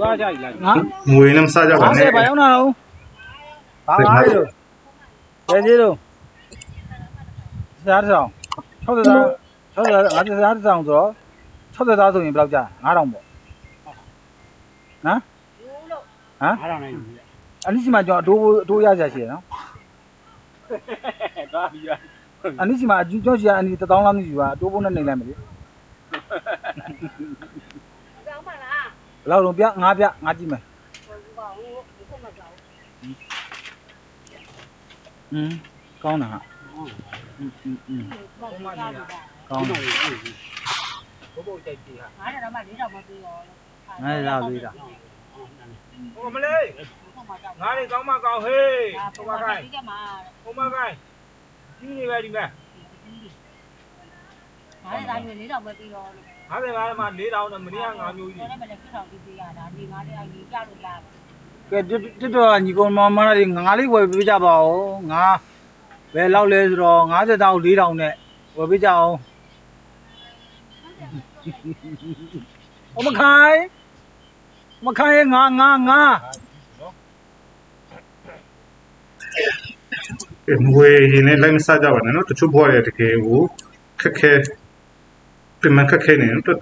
သွားကြပြီလားငါငွေလည်းမစားကြပါနဲ့50ဘာရောက်နာတော့ဘာငါလေလို့ဘယ်ကြီးလို့စားတောင်60သား60သား50သားတောင်ဆိုတော့60သားဆိုရင်ဘယ်လောက်ကြာ9000ပေါ့ဟမ်ဟမ်အားတော့နိုင်ပြီအနည်းစီမှာကျွန်တော်အတိုးအတိုးရကြရှိရနော်သွားပြီလားအနည်းစီမှာကျွန်တော်ရှိရအနည်း1000လောက်မြည်ပါအတိုးဖို့နဲ့နေလိုက်မယ်လေကောင်းပါလား ဘယ်လောက်လုံးပြငါးပြငါကြည့်မယ် ဟုတ်ပါဘူးဘုမကောင်း ဟင်းကောင်းတာဟာอืมอืมอืม ဘုမကောင်းတာ ကောင်းတယ် ဘုဘုတ်ကြိုက်ကြည့်ဟာ ငါလည်းတော့မှ၄တော့မပြီးရော ငါလာသေးတာ ဟိုမလေး ဘုမကောင်း ငါတွေကောင်းမကောင်းဟေးဟိုမကိုင်း ဒီကမှာ ဟိုမကိုင်းကြီးနေပဲဒီမဲ့ ငါလည်းဒါမျိုး၄တော့မပြီးရောလို့55မှာ4000နဲ့မနေ့က5မျိုးကြီးဒါနဲ့မလည်းပြထောင်ပြီးရတာဒီငါလည်းအကြီးကြလို့ရကဲတစ်တော်ညီကောင်မမလေးငါးလေးဝယ်ပေးကြပါဦးငါဘယ်လောက်လဲဆိုတော့50တောင်4000နဲ့ဝယ်ပေးကြအောင်အမခိုင်မခိုင်ငါငါငါငွေရင်လည်းလိုက်မစားကြပါနဲ့နော်တချို့ဘွားတွေတကယ်ကိုခက်ခဲ ပြင်မခက်ခဲနေတော့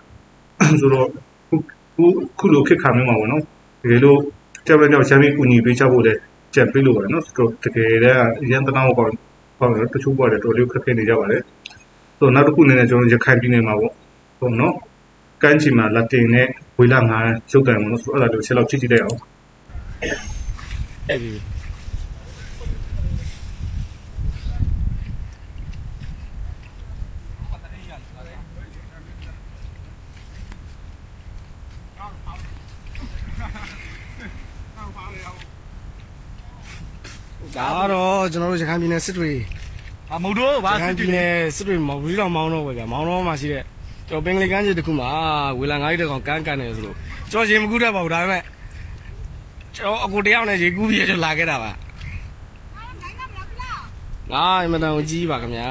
ဆိုတော့ခုခုလိုခက်ခါမျိုးမှာပေါ့နော်တကယ်လို့ကြောက်ကြောက်ချမ်းပြီးကူညီပေးချဖို့လည်းကြံပေးလို့ပါတယ်နော်ဆိုတော့တကယ်တည်းရန်တနာပေါ့ပေါ့နော်တချို့ဘွားတွေတော်တော်ခက်ခဲနေကြပါတယ်ဆိုတော့နောက်တစ်ခုအနေနဲ့ကျွန်တော်ရခိုင်ပြည်နယ်မှာပေါ့ဟုတ်နော်ကမ်းခြေမှာလက်တင်နဲ့ဝေလာငါရုပ်တံပေါ့နော်ဆိုတော့အဲ့ဒါလေးချက်လောက်ကြည့်ကြည့်လိုက်အောင်ဒါ ကတော့ကျွန်တော်တို့ရခိုင်ပြည်နယ်စစ်တွေအမတို့ရခိုင်ပြည်နယ်စစ်တွေမော်ဘူးတော်မောင်းတော့ပဲဗျာမောင်းတော့မှာရှိတဲ့ကျွန်တော်ပင်ကလေးကမ်းခြေတစ်ခုမှာဝေလာငါးရီတစ်ကောင်ကန်းကန်နေဆိုလို့ကျွန်တော်ရေမကူတတ်ပါဘူးဒါပေမဲ့ကျွန်တော်အကိုတယောက်နဲ့ရေကူးပြီးတော့လာခဲ့တာပါငါအမတန်ကိုကြီးပါခင်ဗျာ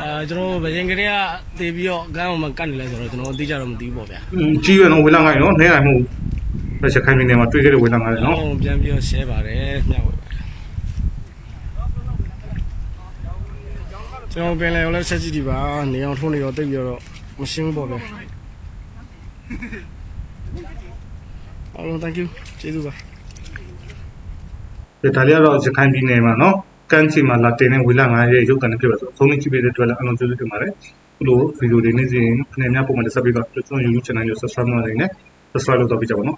အဲကျွန်တော်ဗရင်ကလေးကတည်ပြီးတော့ကန်းအောင်မကတ်နေလဲဆိုတော့ကျွန်တော်အတိအကျတော့မသိဘူးပေါ့ဗျာကြီးရနော်ဝေလာငါနော်နဲနိုင်မှု ရခိုင်ပြည်နယ်မှာတွေ့ခဲ့တဲ့ဝေလာငါနော်ကျွန်တော်ပြန်ပြီးတော့ share ပါတယ်ညဝေပါတယ်ကျွန်တော်ပင်လေရောလဲဆက်ကြည့်ဒီပါနေအောင်ထုံးနေတော့တိတ်ပြီးတော့မရှင်းဘူးပေါ့ဗျာအားလုံး thank you ကျေးဇူးပါဒါလေးကတော့ရခိုင်ပြည်နယ်မှာနော်ကမ်းခြေမှာလာတင်တဲ့ဝေလာငါရဲ့ရုပ်တံနဲ့ဖြစ်ပါဆိုသုံးနှစ်ကြည့်ပေးတဲ့အတွက်လည်းအလုံးကျေးဇူးတင်ပါတယ်ခုလိုဗီဒီယိုတွေနေ့စဉ်ခဏများပုံမှန်တက်ဆက်ပေးတော့ကျွန်တော် YouTube channel ကို subscribe လုပ်နေတယ် subscribe လုပ်တော့ပြကြပါနော်